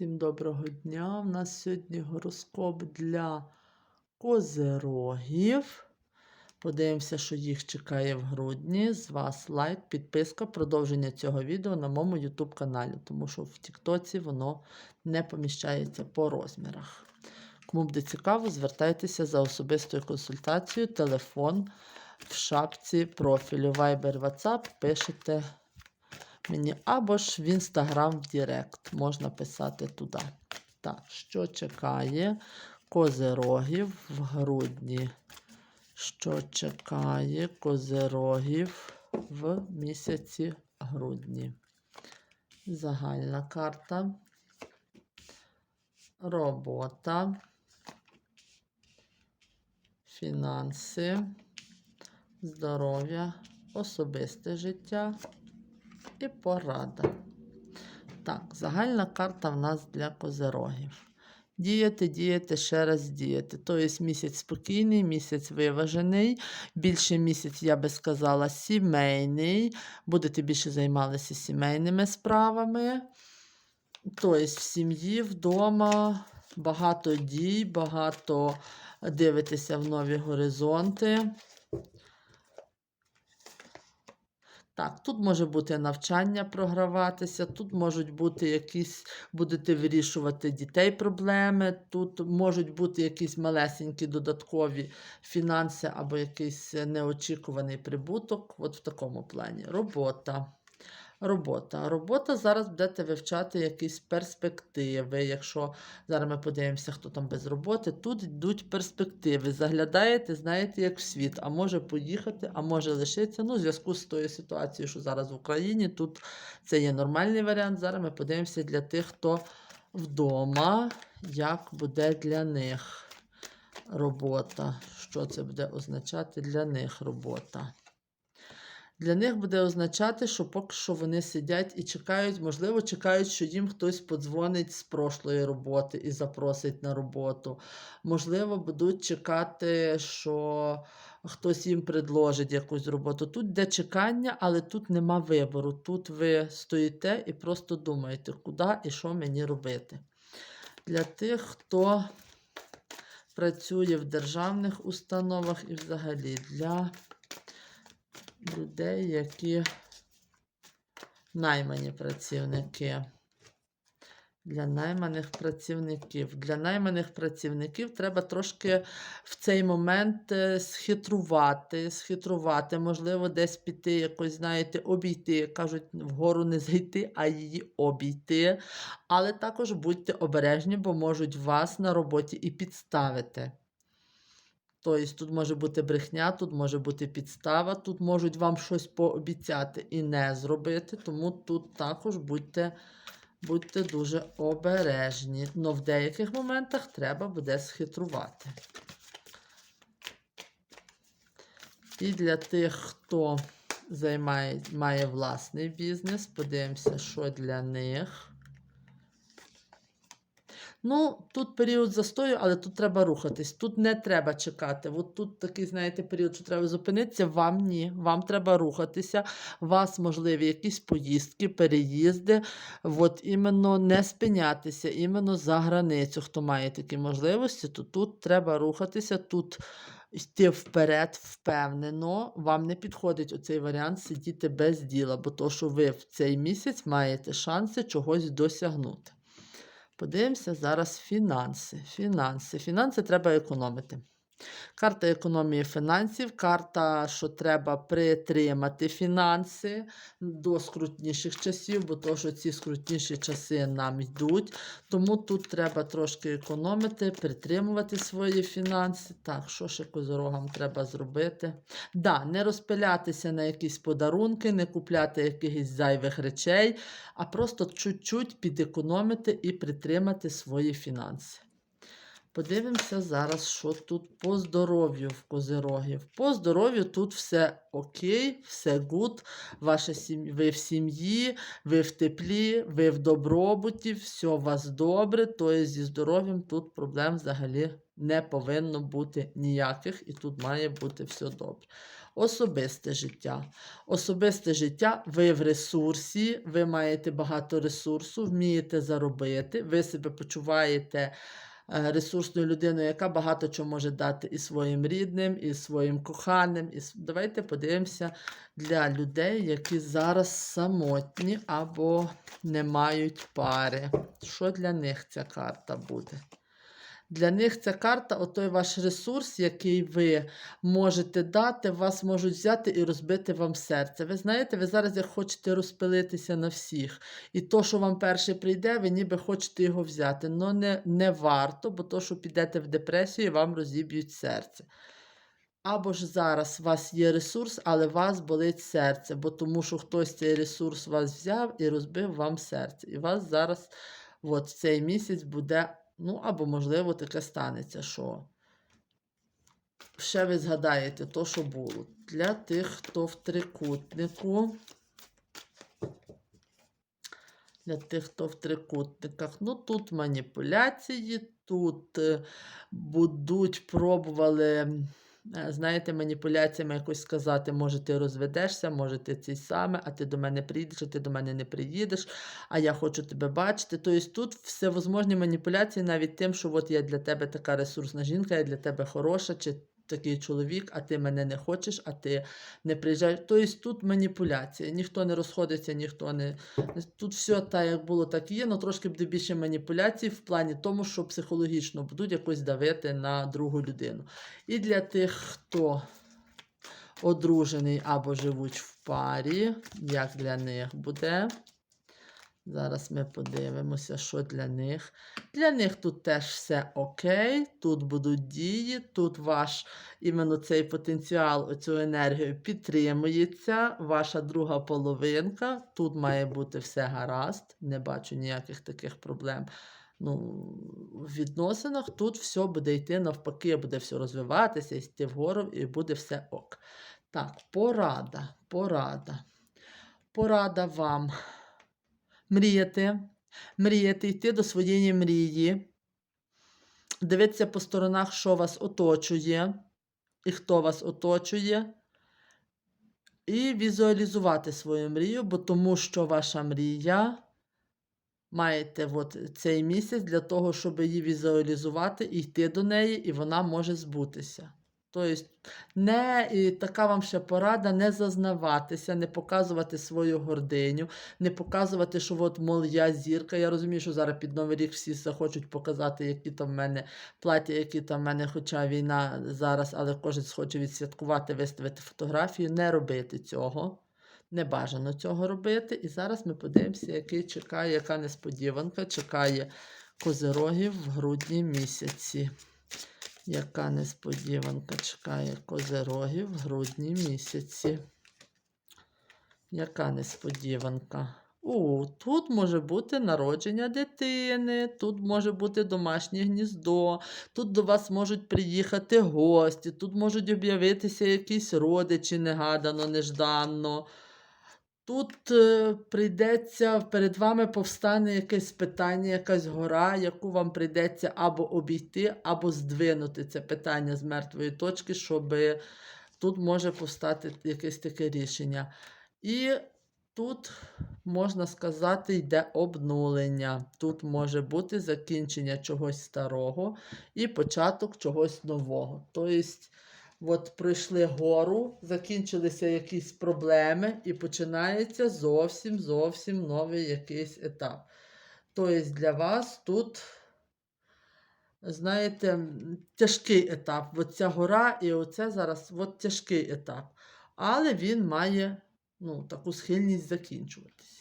Всім доброго дня! У нас сьогодні гороскоп для козерогів. Подивимося, що їх чекає в грудні. З вас лайк, підписка, продовження цього відео на моєму YouTube каналі, тому що в Тіктоці воно не поміщається по розмірах. Кому буде цікаво, звертайтеся за особистою консультацією, телефон в шапці профілю Viber WhatsApp пишете мені, або ж в Інстаграм в Директ можна писати туди. Так, що чекає козерогів в грудні? Що чекає козерогів в місяці грудні? Загальна карта. Робота. Фінанси, здоров'я, особисте життя і порада. Так, загальна карта в нас для козерогів. Діяти, діяти, ще раз діяти. Тобто місяць спокійний, місяць виважений. Більше місяць, я би сказала, сімейний. Будете більше займалися сімейними справами. Тобто в сім'ї, вдома багато дій, багато дивитеся в нові горизонти. Так, тут може бути навчання програватися, тут можуть бути якісь, будете вирішувати дітей проблеми, тут можуть бути якісь малесенькі додаткові фінанси або якийсь неочікуваний прибуток. От в такому плані. Робота. Робота. Робота зараз будете вивчати якісь перспективи. Якщо зараз ми подивимося, хто там без роботи, тут йдуть перспективи. Заглядаєте, знаєте, як в світ, а може поїхати, а може лишитися. Ну, в зв'язку з тою ситуацією, що зараз в Україні, тут це є нормальний варіант. Зараз ми подивимося для тих, хто вдома, як буде для них робота. Що це буде означати для них робота? Для них буде означати, що поки що вони сидять і чекають, можливо, чекають, що їм хтось подзвонить з прошлої роботи і запросить на роботу. Можливо, будуть чекати, що хтось їм предложить якусь роботу. Тут йде чекання, але тут нема вибору. Тут ви стоїте і просто думаєте, куди і що мені робити. Для тих, хто працює в державних установах і взагалі для людей, які наймані працівники. Для найманих працівників. Для найманих працівників треба трошки в цей момент е, схитрувати, схитрувати, можливо, десь піти, якось, знаєте, обійти. Кажуть, вгору не зайти, а її обійти. Але також будьте обережні, бо можуть вас на роботі і підставити. Тобто тут може бути брехня, тут може бути підстава, тут можуть вам щось пообіцяти і не зробити, тому тут також будьте будьте дуже обережні. Но в деяких моментах треба буде схитрувати. І для тих, хто займає, має власний бізнес, подивимося, що для них. Ну, тут період застою, але тут треба рухатись. Тут не треба чекати. От тут такий, знаєте, період, що треба зупинитися. Вам ні. Вам треба рухатися. Вас можливі якісь поїздки, переїзди. От іменно не спинятися, іменно за границю. Хто має такі можливості, то тут треба рухатися. Тут йти вперед, впевнено. Вам не підходить оцей варіант сидіти без діла, бо то, що ви в цей місяць маєте шанси чогось досягнути. Подивимося зараз фінанси. Фінанси. Фінанси треба економити. Карта економії фінансів, карта, що треба притримати фінанси до скрутніших часів, бо то, що ці скрутніші часи нам йдуть. Тому тут треба трошки економити, притримувати свої фінанси. Так, що ще козорогам треба зробити? Да, Не розпилятися на якісь подарунки, не купляти якихось зайвих речей, а просто чуть-чуть підекономити і притримати свої фінанси. Подивимося зараз, що тут по здоров'ю в козирогів. По здоров'ю тут все окей, все гуд. Ваша сім... Ви в сім'ї, ви в теплі, ви в добробуті, все у вас добре. Тобто зі здоров'ям тут проблем взагалі не повинно бути ніяких, і тут має бути все добре. Особисте життя. Особисте життя, ви в ресурсі, ви маєте багато ресурсу, вмієте заробити, ви себе почуваєте ресурсною людиною, яка багато чого може дати і своїм рідним, і своїм коханим. І... Давайте подивимося для людей, які зараз самотні або не мають пари. Що для них ця карта буде? Для них ця карта, отой ваш ресурс, який ви можете дати, вас можуть взяти і розбити вам серце. Ви знаєте, ви зараз як хочете розпилитися на всіх. І то, що вам перше прийде, ви ніби хочете його взяти. Но не, не варто, бо то, що підете в депресію, вам розіб'ють серце. Або ж зараз у вас є ресурс, але вас болить серце, бо тому що хтось цей ресурс вас взяв і розбив вам серце. І вас зараз от, цей місяць буде, ну або, можливо, таке станеться, що ще ви згадаєте то, що було. Для тих, хто в трикутнику. Для тих, хто в трикутниках. Ну, тут маніпуляції, тут е, будуть пробували, знаєте, маніпуляціями якось сказати, може, ти розведешся, може, ти цей саме, а ти до мене приїдеш, а ти до мене не приїдеш, а я хочу тебе бачити. Тобто тут всевозможні маніпуляції навіть тим, що от я для тебе така ресурсна жінка, я для тебе хороша, чи такий чоловік, а ти мене не хочеш, а ти не приїжджаєш. Тобто тут маніпуляція. Ніхто не розходиться, ніхто не. Тут все так, як було, так і є, але трошки буде більше маніпуляцій в плані тому, що психологічно будуть якось давити на другу людину. І для тих, хто одружений або живуть в парі, як для них буде. Зараз ми подивимося, що для них. Для них тут теж все окей, тут будуть дії, тут ваш іменно цей потенціал, оцю енергію підтримується, ваша друга половинка. Тут має бути все гаразд, не бачу ніяких таких проблем. Ну, в відносинах тут все буде йти навпаки, буде все розвиватися, йти вгору, і буде все ок. Так, порада, порада. Порада вам мріяти, мріяти, йти до своєї мрії, дивитися по сторонах, що вас оточує, і хто вас оточує, і візуалізувати свою мрію, бо тому що ваша мрія. Маєте от цей місяць для того, щоб її візуалізувати йти до неї, і вона може збутися. Тобто, не, і така вам ще порада, не зазнаватися, не показувати свою гординю, не показувати, що от, мол, я зірка. Я розумію, що зараз під Новий рік всі захочуть показати, які там в мене плаття, які там в мене, хоча війна зараз, але кожен хоче відсвяткувати, виставити фотографію. Не робити цього. Не бажано цього робити. І зараз ми подивимося, який чекає, яка несподіванка чекає козирогів в грудні місяці. Яка несподіванка чекає козирогів в грудні місяці? Яка несподіванка? У, тут може бути народження дитини, тут може бути домашнє гніздо, тут до вас можуть приїхати гості, тут можуть об'явитися якісь родичі негадано, нежданно. Тут е, прийдеться, перед вами повстане якесь питання, якась гора, яку вам прийдеться або обійти, або здвинути це питання з мертвої точки, щоб тут може повстати якесь таке рішення. І тут, можна сказати, йде обнулення. Тут може бути закінчення чогось старого і початок чогось нового. Тобто, От пройшли гору, закінчилися якісь проблеми, і починається зовсім зовсім новий якийсь етап. Тобто для вас тут, знаєте, тяжкий етап. От ця гора і оце зараз от тяжкий етап. Але він має ну, таку схильність закінчуватися.